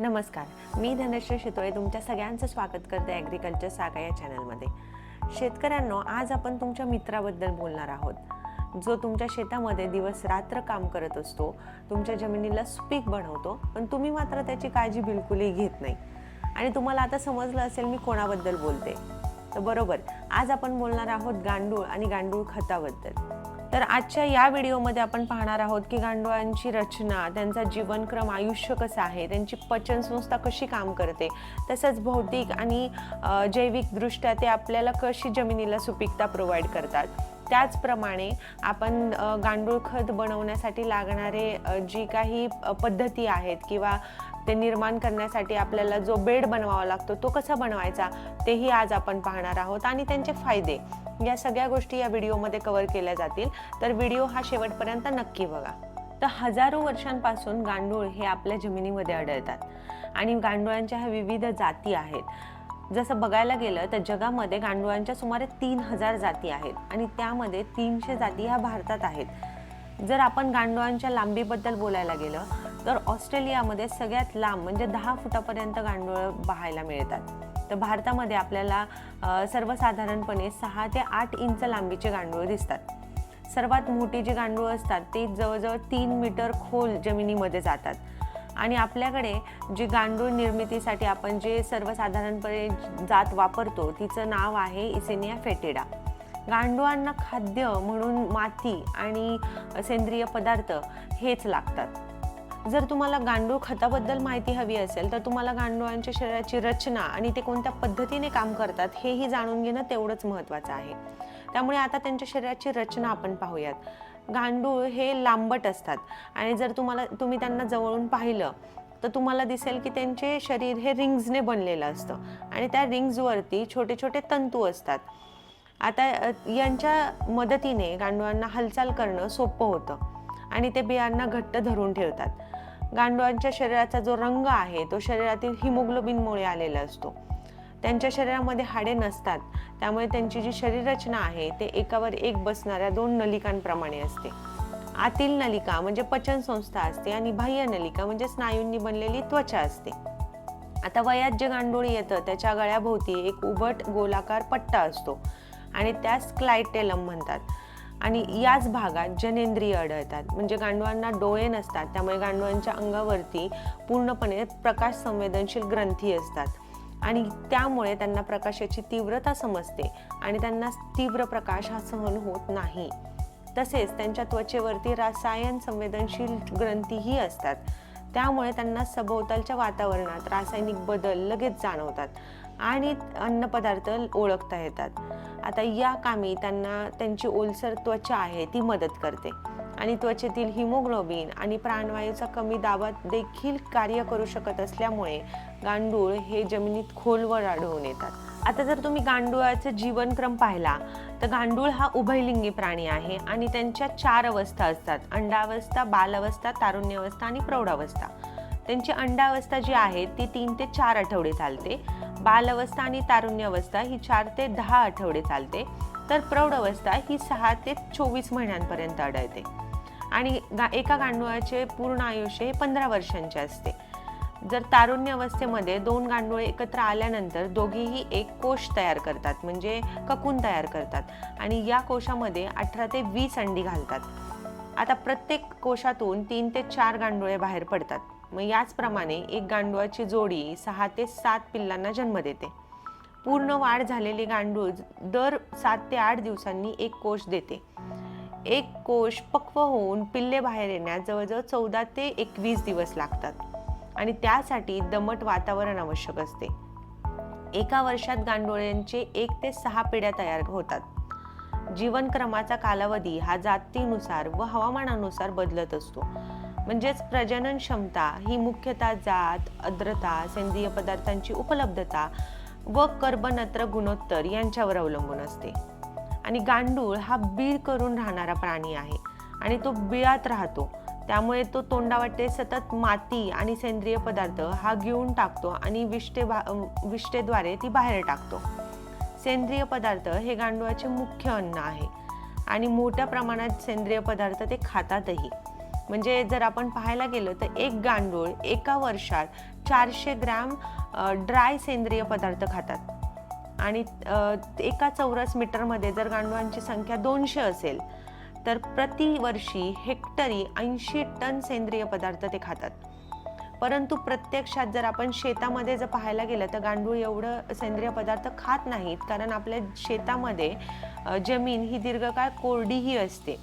नमस्कार मी धनश्री शितोळे तुमच्या सगळ्यांचं स्वागत करते ॲग्रिकल्चर सागा या चॅनलमध्ये शेतकऱ्यांनो आज आपण तुमच्या मित्राबद्दल बोलणार आहोत. जो तुमच्या शेतामध्ये दिवस रात्र काम करत असतो तुमच्या जमिनीला सुपीक बनवतो पण तुम्ही मात्र त्याची काळजी बिलकुलही घेत नाही. आणि तुम्हाला आता समजलं असेल मी कोणाबद्दल बोलते. तर बरोबर आज आपण बोलणार आहोत गांडूळ आणि गांडूळ खताबद्दल. तर आजच्या या व्हिडिओमध्ये आपण पाहणार आहोत की गांडुळांची रचना त्यांचा जीवनक्रम आयुष्य कसं आहे त्यांची पचनसंस्था कशी काम करते तसंच भौतिक आणि जैविकदृष्ट्या ते आपल्याला कशी जमिनीला सुपीकता प्रोव्हाइड करतात. त्याचप्रमाणे आपण गांडूळ खत बनवण्यासाठी लागणारे जी काही पद्धती आहेत किंवा ते निर्माण करण्यासाठी आपल्याला जो बेड बनवावा लागतो तो कसा बनवायचा तेही आज आपण पाहणार आहोत. आणि त्यांचे फायदे या सगळ्या गोष्टी या व्हिडिओमध्ये कव्हर केल्या जातील. तर व्हिडिओ हा शेवटपर्यंत नक्की बघा. तर हजारो वर्षांपासून गांडूळ हे आपल्या जमिनीमध्ये आढळतात. आणि गांडुळांच्या ह्या विविध जाती आहेत. जसं बघायला गेलं तर जगामध्ये गांडुळांच्या सुमारे तीन हजार जाती आहेत. आणि त्यामध्ये तीनशे जाती ह्या भारतात आहेत. जर आपण गांडुळांच्या लांबीबद्दल बोलायला गेलं तर ऑस्ट्रेलियामध्ये सगळ्यात लांब म्हणजे दहा फुटापर्यंत गांडूळ पाहायला मिळतात. तर भारतामध्ये आपल्याला सर्वसाधारणपणे सहा ते आठ इंच लांबीचे गांडूळ दिसतात. सर्वात मोठी जी गांडूळ असतात ती जवळजवळ तीन मीटर खोल जमिनीमध्ये जातात. आणि आपल्याकडे जी गांडूळ निर्मितीसाठी आपण जे सर्वसाधारणपणे जात वापरतो तिचं नाव आहे इसेनिया फेटेडा. गांडुळांना खाद्य म्हणून माती आणि सेंद्रिय पदार्थ हेच लागतात. जर तुम्हाला गांडूळ खताबद्दल माहिती हवी असेल तर तुम्हाला गांडुळांच्या शरीराची रचना आणि ते कोणत्या पद्धतीने काम करतात हेही जाणून घेणं तेवढंच महत्त्वाचं आहे. त्यामुळे आता त्यांच्या शरीराची रचना आपण पाहूयात. गांडूळ हे लांबट असतात आणि जर तुम्हाला तुम्ही त्यांना जवळून पाहिलं तर तुम्हाला दिसेल की त्यांचे शरीर हे रिंग्जने बनलेलं असतं आणि त्या रिंग्जवरती छोटे छोटे तंतू असतात. आता यांच्या मदतीने गांडुळांना हालचाल करणं सोपं होतं आणि ते बियांना घट्ट धरून ठेवतात. गांडोळांच्या शरीराचा जो रंग आहे तो शरीरातील हिमोग्लोबिनमुळे आलेला असतो. त्यांच्या शरीरामध्ये हाडे नसतात. त्यामुळे त्यांची जी शरीररचना आहे ते एकावर एक बसणाऱ्या दोन नलिकांप्रमाणे असते. आतील नलिका म्हणजे पचन संस्था असते आणि बाह्य नलिका म्हणजे स्नायूंनी बनलेली त्वचा असते. आता वयात जे गांडोळी येतं त्याच्या गळ्याभोवती एक उभट गोलाकार पट्टा असतो आणि त्यास क्लायटेलम म्हणतात. आणि याच भागात जनेंद्रिय आढळतात. म्हणजे गांडवांना डोळे नसतात त्यामुळे गांडवांच्या अंगावरती पूर्णपणे प्रकाश संवेदनशील ग्रंथी असतात. आणि त्यामुळे त्यांना प्रकाशाची तीव्रता समजते आणि त्यांना तीव्र प्रकाश हा सहन होत नाही. तसेच त्यांच्या त्वचेवरती रसायन संवेदनशील ग्रंथीही असतात. त्यामुळे त्यांना सभोवतालच्या वातावरणात रासायनिक बदल लगेच जाणवतात. आणि अन्नपदार्थ ओळखता येतात. आता या कामी त्यांना त्यांची ओलसर त्वचा आहे ती मदत करते. आणि त्वचेतील हिमोग्लोबिन आणि प्राणवायूचा कमी दाबात देखील कार्य करू शकत असल्यामुळे गांडूळ हे जमिनीत खोलवर आढळून येतात. आता जर तुम्ही गांडुळाचा जीवनक्रम पाहिला तर गांडूळ हा उभयलिंगी प्राणी आहे आणि त्यांच्या चार अवस्था असतात. अंडावस्था बालावस्था तारुण्यावस्था आणि प्रौढावस्था. त्यांची अंडावस्था जी आहे ती तीन ते चार आठवडे चालते. बालावस्था आणि तारुण्यावस्था ही चार ते दहा आठवडे चालते. तर प्रौढावस्था ही सहा ते चोवीस महिन्यांपर्यंत आढळते. आणि गा एका गांडुळाचे पूर्ण आयुष्य हे पंधरा वर्षांचे असते. जर तारुण्य अवस्थेमध्ये दोन गांडुळे एकत्र आल्यानंतर दोघेही एक कोश तयार करतात म्हणजे ककून तयार करतात आणि या कोशामध्ये अठरा ते वीस अंडी घालतात. आता प्रत्येक कोशातून तीन ते चार गांडुळे बाहेर पडतात. मग याचप्रमाणे एक गांडुळाची जोडी सहा ते सात पिल्लांना जन्म देते. पूर्ण वाढ झालेले गांडूळ दर सात ते आठ दिवसांनी एक कोश देते. एक कोश पक्व होऊन पिल्ले बाहेर येण्यास जवळजवळ चौदा ते एकवीस दिवस लागतात आणि त्यासाठी दमट वातावरण आवश्यक असते. एका वर्षात गांडोळ्यांचे एक ते सहा पिढ्या तयार होतात. जीवनक्रमाचा कालावधी हा जातीनुसार व हवामानानुसार बदलत असतो. म्हणजेच प्रजनन क्षमता ही मुख्यतः जात आर्द्रता सेंद्रिय पदार्थांची उपलब्धता व कर्बनत्र गुणोत्तर यांच्यावर अवलंबून असते. आणि गांडूळ हा बीळ करून राहणारा प्राणी आहे आणि तो बिळात राहतो. त्यामुळे तो तोंडावाटे सतत माती आणि सेंद्रिय पदार्थ हा घेऊन टाकतो आणि विष्टे बा विष्टेद्वारे ती बाहेर टाकतो. सेंद्रिय पदार्थ हे गांडूळाचे मुख्य अन्न आहे आणि मोठ्या प्रमाणात सेंद्रिय पदार्थ ते खातातही. म्हणजे जर आपण पाहायला गेलो तर एक गांडूळ एका वर्षात चारशे ग्रॅम ड्राय सेंद्रिय पदार्थ खातात. आणि एका चौरस मीटरमध्ये जर गांडुळांची संख्या दोनशे असेल तर प्रतिवर्षी हेक्टरी ऐंशी टन सेंद्रिय पदार्थ ते खातात. परंतु प्रत्यक्षात जर आपण शेतामध्ये जर पाहायला गेलं तर गांडूळ एवढं सेंद्रिय पदार्थ खात नाहीत कारण आपल्या शेतामध्ये जमीन ही दीर्घकाळ कोरडीही असते.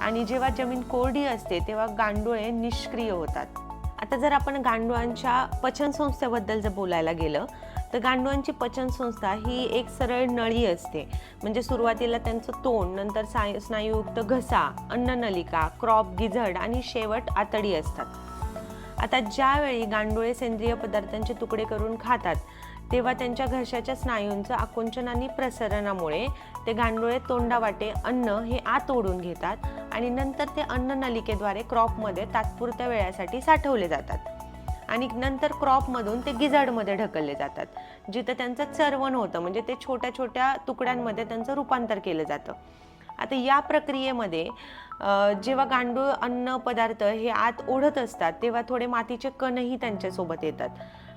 आणि जेव्हा जमीन कोरडी असते तेव्हा गांडुळे निष्क्रिय होतात. आता जर आपण गांडुळांच्या पचनसंस्थेबद्दल जर बोलायला गेलं तर गांडुळांची पचनसंस्था ही एक सरळ नळी असते. म्हणजे सुरुवातीला त्यांचं तोंड नंतर साय स्नायुयुक्त घसा अन्ननलिका क्रॉप गिझड आणि शेवट आतडी असतात. आता ज्यावेळी गांडुळे सेंद्रिय पदार्थांचे तुकडे करून खातात तेव्हा त्यांच्या घशाच्या स्नायूंचं आकुंचन आणि प्रसरणामुळे ते गांडुळे तोंडावाटे अन्न हे आत ओढून घेतात आणि नंतर ते अन्ननलिकेद्वारे क्रॉपमध्ये तात्पुरत्या वेळासाठी साठवले जातात. आणि नंतर क्रॉपमधून ते गिजाडमध्ये ढकलले जातात जिथं त्यांचं चरवण होतं म्हणजे ते छोट्या छोट्या तुकड्यांमध्ये त्यांचं रूपांतर केलं जातं. आता या प्रक्रियेमध्ये जेव्हा गांडूळ अन्न पदार्थ हे आत ओढत असतात तेव्हा थोडे मातीचे कणही त्यांच्यासोबत येतात.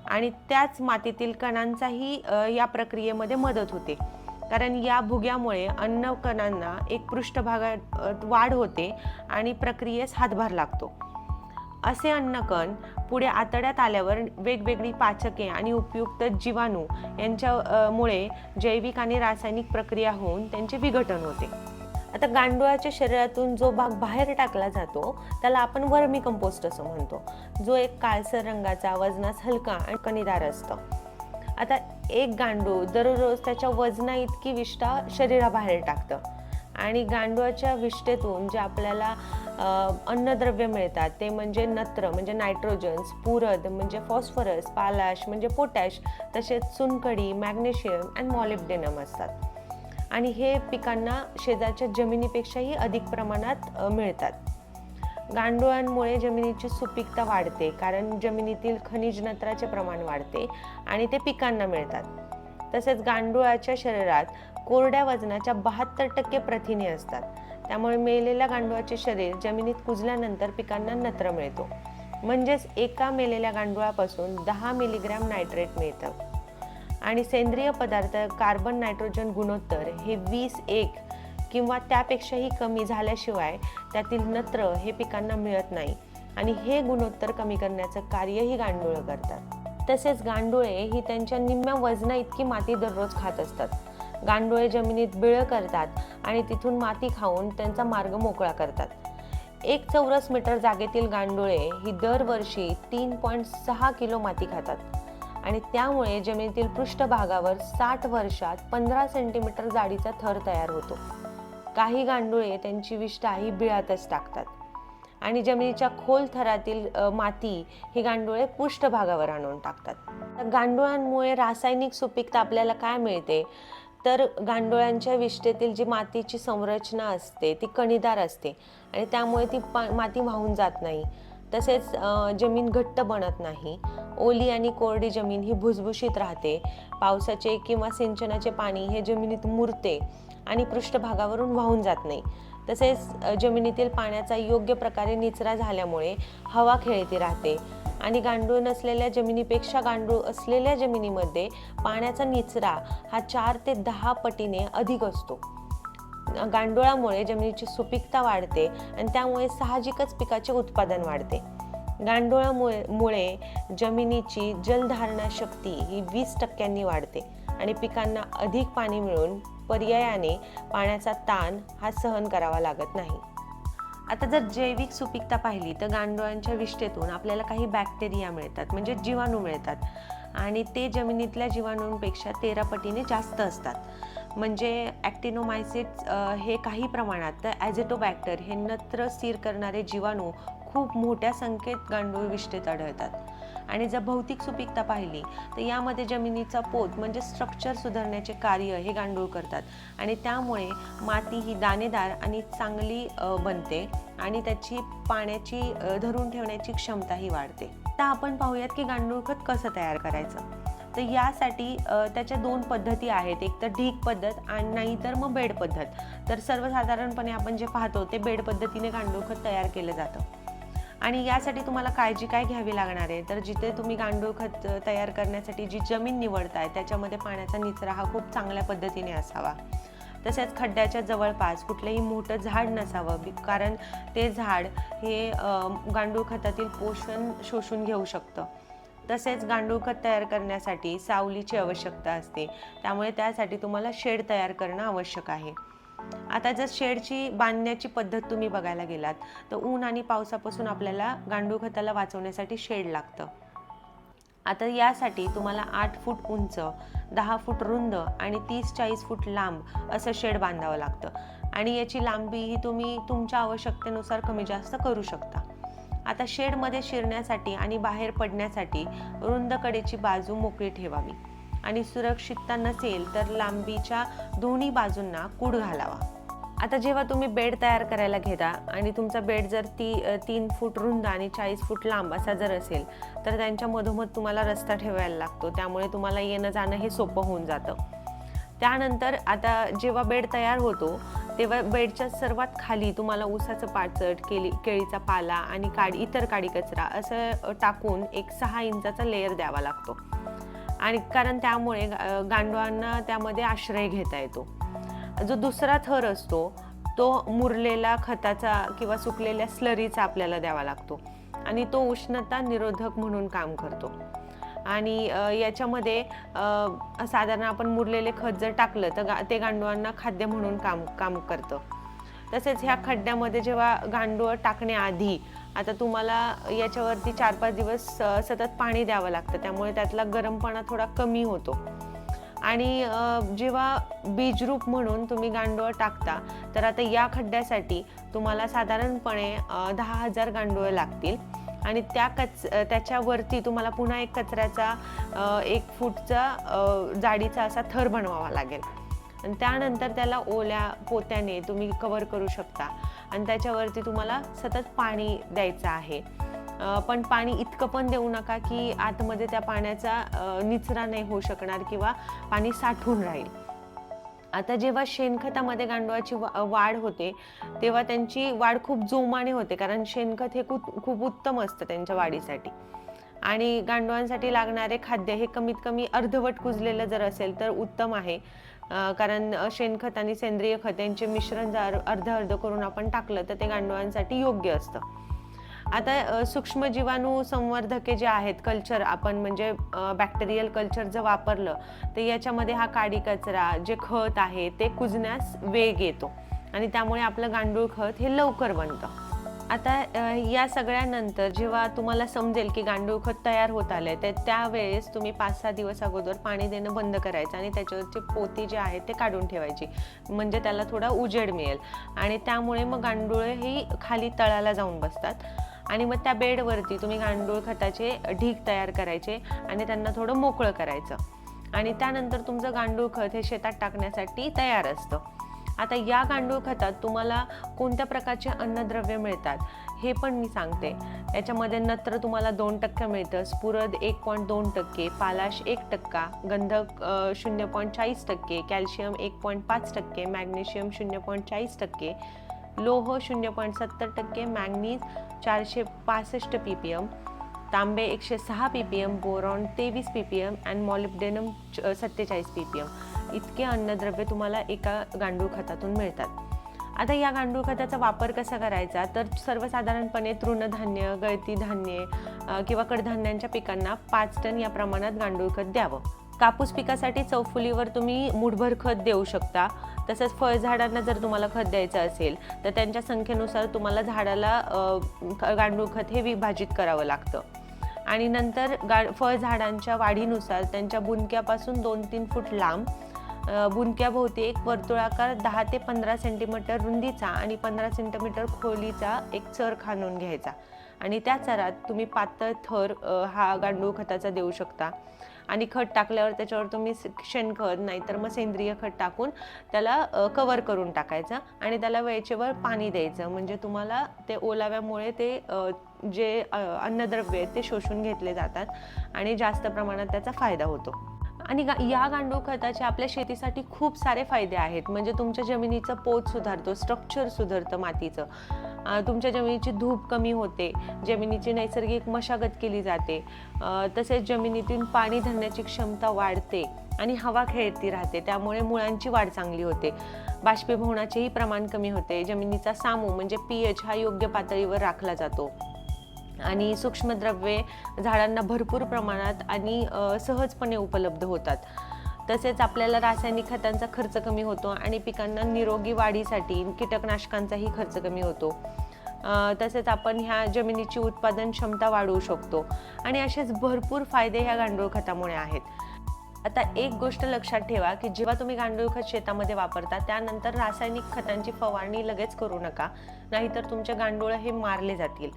आणि त्याच मातीतील कणांचाही या प्रक्रियेमध्ये मदत होते. कारण या भुग्यामुळे अन्न कणांना एक पृष्ठभागात वाढ होते आणि प्रक्रियेस हातभार लागतो. असे अन्नकण पुढे आतड्यात आल्यावर वेगवेगळी पाचके आणि उपयुक्त जीवाणू यांच्यामुळे जैविक आणि रासायनिक प्रक्रिया होऊन त्यांचे विघटन होते. आता गांडुळाच्या शरीरातून जो भाग बाहेर टाकला जातो त्याला आपण वर्मी कंपोस्ट असं म्हणतो. जो एक काळसर रंगाचा वजनास हलका आणि कणीदार असतं. आता एक गांडूळ दररोज त्याच्या वजना इतकी विष्ठा शरीराबाहेर टाकतं. आणि गांडूळाच्या विष्ठेतून जे आपल्याला अन्नद्रव्य मिळतात ते म्हणजे नत्र म्हणजे नायट्रोजन पुरद म्हणजे फॉस्फरस पालाश म्हणजे पोटॅश तसेच चुनखडी मॅग्नेशियम अँड मॉलिब्डेनम असतात. आणि हे पिकांना शेजारच्या जमिनीपेक्षाही अधिक प्रमाणात मिळतात. गांडुळांमुळे जमिनीची सुपीकता वाढते कारण जमिनीतील खनिज नत्राचे प्रमाण वाढते आणि ते पिकांना मिळतात. तसेच गांडुळाच्या शरीरात कोरड्या वजनाच्या बहात्तर टक्के प्रथिने असतात. त्यामुळे मेलेल्या गांडुळाचे शरीर जमिनीत कुजल्यानंतर पिकांना नत्र मिळतो. म्हणजेच एका मेलेल्या गांडुळापासून दहा मिलीग्रॅम नायट्रेट मिळतं. आणि सेंद्रिय पदार्थ कार्बन नायट्रोजन गुणोत्तर हे वीस एक किंवा त्यापेक्षाही कमी झाल्याशिवाय त्यातील नत्र हे पिकांना मिळत नाही. आणि हे गुणोत्तर कमी करण्याचं कार्यही गांडुळं करतात. तसेच गांडुळे ही त्यांच्या निम्म्या वजना इतकी माती दररोज खात असतात. गांडुळे जमिनीत बिळं करतात आणि तिथून माती खाऊन त्यांचा मार्ग मोकळा करतात. एक चौरस मीटर जागेतील गांडुळे ही दरवर्षी तीन पॉईंट सहा किलो माती खातात. आणि त्यामुळे जमिनीतील पृष्ठभागावर साठ वर्षात पंधरा सेंटीमीटर जाडीचा थर तयार होतो. काही गांडुळे त्यांची विष्ठा ही बिळातच टाकतात. आणि जमिनीच्या खोल थरातील माती ही गांडुळे पृष्ठभागावर आणून टाकतात. तर गांडुळांमुळे रासायनिक सुपीकता आपल्याला काय मिळते? तर गांडुळांच्या विष्ठेतील जी मातीची संरचना असते ती कणीदार असते. आणि त्यामुळे ती माती वाहून जात नाही. तसेच जमीन घट्ट बनत नाही. ओली आणि कोरडी जमीन ही भुसभुशीत राहते. पावसाचे किंवा सिंचनाचे पाणी हे जमिनीत मुरते. आणि पृष्ठभागावरून वाहून जात नाही. तसेच जमिनीतील पाण्याचा योग्य प्रकारे निचरा झाल्यामुळे हवा खेळती राहते. आणि गांडूळ नसलेल्या जमिनीपेक्षा गांडूळ असलेल्या जमिनीमध्ये पाण्याचा निचरा हा चार ते दहा पटीने अधिक असतो. गांडुळामुळे जमिनीची सुपीकता वाढते आणि त्यामुळे साहजिकच पिकाचे उत्पादन वाढते. गांडुळामुळे मुळे जमिनीची जलधारणा शक्ती ही वीस टक्क्यांनी वाढते आणि पिकांना अधिक पाणी मिळून पर्यायाने पाण्याचा ताण हा सहन करावा लागत नाही. आता जर जैविक सुपीकता पाहिली तर गांडुळांच्या विष्ठेतून आपल्याला काही बॅक्टेरिया मिळतात म्हणजे जीवाणू मिळतात. आणि ते जमिनीतल्या जीवाणूंपेक्षा तेरा पटीने जास्त असतात. म्हणजे ॲक्टिनोमायसिट्स हे काही प्रमाणात तर ॲझेटोबॅक्टर हे नत्र स्थिर करणारे जीवाणू खूप मोठ्या संख्येत गांडूळ विष्ठेत आढळतात. आणि जर भौतिक सुपीकता पाहिली तर यामध्ये जमिनीचा पोत म्हणजे स्ट्रक्चर सुधारण्याचे कार्य हे गांडूळ करतात. आणि त्यामुळे माती ही दाणेदार आणि चांगली बनते आणि त्याची पाण्याची धरून ठेवण्याची क्षमताही वाढते. आता आपण पाहूयात की गांडूळ खत कसं तयार करायचं? तर यासाठी त्याच्या दोन पद्धती आहेत. एक तर ढीक पद्धत आणि नाही तर मग बेड पद्धत. तर सर्वसाधारणपणे आपण जे पाहतो ते बेड पद्धतीने गांडूळ खत तयार केलं जातं. आणि यासाठी तुम्हाला काळजी काय घ्यावी लागणार आहे? तर जिथे तुम्ही गांडूळ खत तयार करण्यासाठी जी जमीन निवडताय त्याच्यामध्ये पाण्याचा निचरा हा खूप चांगल्या पद्धतीने असावा. तसेच खड्ड्याच्या जवळपास कुठलंही मोठं झाड नसावं कारण ते झाड हे गांडूळ खतातील पोषण शोषून घेऊ शकतं. तसेच गांडूळ खत तयार करण्यासाठी सावलीची आवश्यकता असते. त्यामुळे त्यासाठी तुम्हाला शेड तयार करणं आवश्यक आहे. आता जर शेडची बांधण्याची पद्धत तुम्ही बघायला गेलात तर ऊन आणि पावसापासून आपल्याला गांडूळ खताला वाचवण्यासाठी शेड लागतं. आता यासाठी तुम्हाला आठ फूट उंच दहा फूट रुंद आणि तीस चाळीस फूट लांब असं शेड बांधावं लागतं. आणि याची लांबी ही तुम्ही तुमच्या आवश्यकतेनुसार कमी जास्त करू शकता. आता शेडमध्ये शिरण्यासाठी आणि बाहेर पडण्यासाठी रुंद कडेची बाजू मोकळी ठेवावी. आणि सुरक्षितता नसेल तर लांबीच्या दोन्ही बाजूंना कूड घालावा. आता जेव्हा तुम्ही बेड तयार करायला घेता आणि तुमचा बेड जर ती तीन फूट रुंद आणि चाळीस फूट लांब असा जर असेल तर त्यांच्या मधोमध तुम्हाला रस्ता ठेवायला लागतो. त्यामुळे तुम्हाला येणं जाणं हे सोपं होऊन जातं. त्यानंतर आता जेव्हा बेड तयार होतो तेव्हा बेडच्या सर्वात खाली तुम्हाला ऊसाचं पाचट केली केळीचा पाला आणि काडी इतर काडी कचरा असं टाकून एक सहा इंचाचा लेअर द्यावा लागतो. आणि कारण त्यामुळे गांडवांना त्यामध्ये आश्रय घेता येतो. जो दुसरा थर असतो तो मुरलेला खताचा किंवा सुकलेल्या स्लरीचा आपल्याला द्यावा लागतो. आणि तो उष्णता निरोधक म्हणून काम करतो. आणि याच्यामध्ये साधारण आपण मुरलेले खत जर टाकलं तर गा ते गांडवांना खाद्य म्हणून काम काम करतं. तसेच ह्या खड्ड्यामध्ये जेव्हा गांडूळ टाकण्याआधी आता तुम्हाला याच्यावरती चार पाच दिवस सतत पाणी द्यावं लागतं. त्यामुळे त्यातला गरमपणा थोडा कमी होतो. आणि जेव्हा बीजरूप म्हणून तुम्ही गांडूळ टाकता तर आता या खड्ड्यासाठी तुम्हाला साधारणपणे दहा हजार गांडूळ लागतील. आणि त्या कच त्याच्यावरती तुम्हाला पुन्हा एक कचऱ्याचा एक फूटचा जाडीचा असा थर बनवावा लागेल. आणि त्यानंतर त्याला ओल्या पोत्याने तुम्ही कवर करू शकता. आणि त्याच्यावरती तुम्हाला सतत पाणी द्यायचं आहे. पण पाणी इतकं पण देऊ नका की आतमध्ये त्या पाण्याचा निचरा नाही होऊ शकणार किंवा पाणी साठून राहील. आता जेव्हा शेणखतामध्ये गांडुळाची वा- वाढ होते तेव्हा त्यांची वाढ खूप जोमाने होते कारण शेणखत हे खूप खूप उत्तम असतं त्यांच्या वाढीसाठी. आणि गांडुळांसाठी लागणारे खाद्य हे कमीत कमी अर्धवट कुजलेलं जर असेल तर उत्तम आहे. कारण शेणखत आणि सेंद्रिय खत यांचे मिश्रण जर अर्ध अर्ध करून आपण टाकलं तर ते गांडवांसाठी योग्य असतं. आता सूक्ष्मजीवाणू संवर्धके जे आहेत कल्चर आपण म्हणजे बॅक्टेरियल कल्चर जर वापरलं तर याच्यामध्ये हा काडी कचरा जे खत आहे ते कुजण्यास वेग येतो. आणि त्यामुळे आपलं गांडूळ खत हे लवकर बनतं. आता या सगळ्यानंतर जेव्हा तुम्हाला समजेल की गांडूळ खत तयार होत आलंय तर त्यावेळेस तुम्ही पाच सहा दिवस अगोदर पाणी देणं बंद करायचं आणि त्याच्यावरचे पोती जे आहेत ते काढून ठेवायची. म्हणजे त्याला थोडा उजेड मिळेल. आणि त्यामुळे मग गांडूळही खाली तळाला जाऊन बसतात. आणि मग त्या बेडवरती तुम्ही गांडूळ खताचे ढीग तयार करायचे आणि त्यांना थोडं मोकळं करायचं. आणि त्यानंतर तुमचं गांडूळ खत हे शेतात टाकण्यासाठी तयार असतं. आता या गांडूळ खतात तुम्हाला कोणत्या प्रकारचे अन्नद्रव्य मिळतात हे पण मी सांगते. याच्यामध्ये नत्र तुम्हाला दोन टक्के मिळतं स्फुरद एक पॉईंट दोन टक्के पालाश एक टक्का गंधक शून्य पॉईंट चाळीस टक्के कॅल्शियम एक पॉईंट पाच टक्के मॅग्नेशियम शून्य पॉईंट चाळीस टक्के लोह शून्य पॉईंट सत्तर टक्के मॅग्नीज चारशे पासष्ट पी पी एम तांबे एकशे सहा पी पी एम बोरॉन तेवीस P P M and molybdenum सत्तेचाळीस पी पी एम इतके अन्नद्रव्य तुम्हाला एका गांडूळ खतातून मिळतात. आता या गांडूळ खताचा वापर कसा करायचा? तर सर्वसाधारणपणे तृणधान्य गळती धान्ये किंवा कडधान्यांच्या पिकांना पाच टन या प्रमाणात गांडूळ खत द्यावं. कापूस पिकासाठी चौफुलीवर तुम्ही मुठभर खत देऊ शकता. तसंच फळझाडांना जर तुम्हाला खत द्यायचं असेल तर त्यांच्या संख्येनुसार तुम्हाला झाडाला गांडूळ खत हे विभाजित करावं लागतं. आणि नंतर गा फळझाडांच्या वाढीनुसार त्यांच्या बुंदक्यापासून दोन तीन फूट लांब बुंदक्याभोवती एक वर्तुळाकार दहा ते पंधरा सेंटीमीटर रुंदीचा आणि पंधरा सेंटीमीटर खोलीचा एक चर खाणून घ्यायचा. आणि त्या चरात तुम्ही पातळ थर हा गांडूळ खताचा देऊ शकता. आणि खत टाकल्यावर त्याच्यावर तुम्ही शेणखत नाहीतर मग सेंद्रिय खत टाकून त्याला कवर करून टाकायचं आणि त्याला वेळेवर पाणी द्यायचं. म्हणजे तुम्हाला ते ओलाव्यामुळे ते जे अन्नद्रव्य आहेत ते शोषून घेतले जातात आणि जास्त प्रमाणात त्याचा फायदा होतो. आणि गा या गांडूळ खताचे आपल्या शेतीसाठी खूप सारे फायदे आहेत. म्हणजे तुमच्या जमिनीचं पोत सुधारतो स्ट्रक्चर सुधारतं मातीचं. तुमच्या जमिनीची धूप कमी होते जमिनीची नैसर्गिक मशागत केली जाते तसेच जमिनीतून पाणी धरण्याची क्षमता वाढते आणि हवा खेळती राहते त्यामुळे मुळांची वाढ चांगली होते. बाष्पीभवनाचेही प्रमाण कमी होते जमिनीचा सामू म्हणजे पी एच हा योग्य पातळीवर राखला जातो. आणि सूक्ष्मद्रव्ये झाडांना भरपूर प्रमाणात आणि सहजपणे उपलब्ध होतात. तसेच आपल्याला रासायनिक खतांचा खर्च कमी होतो आणि पिकांना निरोगी वाढीसाठी कीटकनाशकांचाही खर्च कमी होतो. तसेच आपण ह्या जमिनीची उत्पादन क्षमता वाढवू शकतो आणि असेच भरपूर फायदे ह्या गांडूळ खतामुळे आहेत. आता एक गोष्ट लक्षात ठेवा की जेव्हा तुम्ही गांडूळ खत शेतामध्ये वापरता त्यानंतर रासायनिक खतांची फवारणी लगेच करू नका नाहीतर तुमचे गांडूळ हे मारले जातील.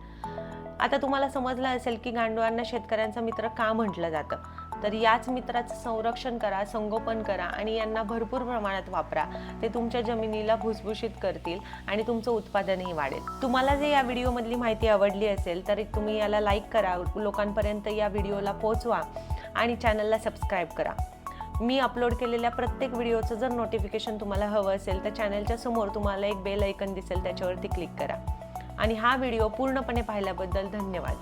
आता तुम्हाला समजलं असेल की गांडुळांना शेतकऱ्यांचा मित्र का म्हटलं जातं? तर याच मित्राचं संरक्षण करा संगोपन करा आणि यांना भरपूर प्रमाणात वापरा. ते तुमच्या जमिनीला भुसभुशीत करतील आणि तुमचं उत्पादनही वाढेल. तुम्हाला जर या व्हिडिओमधली माहिती आवडली असेल तर तुम्ही याला लाईक करा. लोकांपर्यंत या व्हिडिओला पोचवा आणि चॅनलला सबस्क्राईब करा. मी अपलोड केलेल्या प्रत्येक व्हिडिओचं जर नोटिफिकेशन तुम्हाला हवं असेल तर चॅनलच्या समोर तुम्हाला एक बेल ऐकन दिसेल त्याच्यावरती क्लिक करा. आणि हा व्हिडिओ पूर्णपणे पाहिल्याबद्दल धन्यवाद.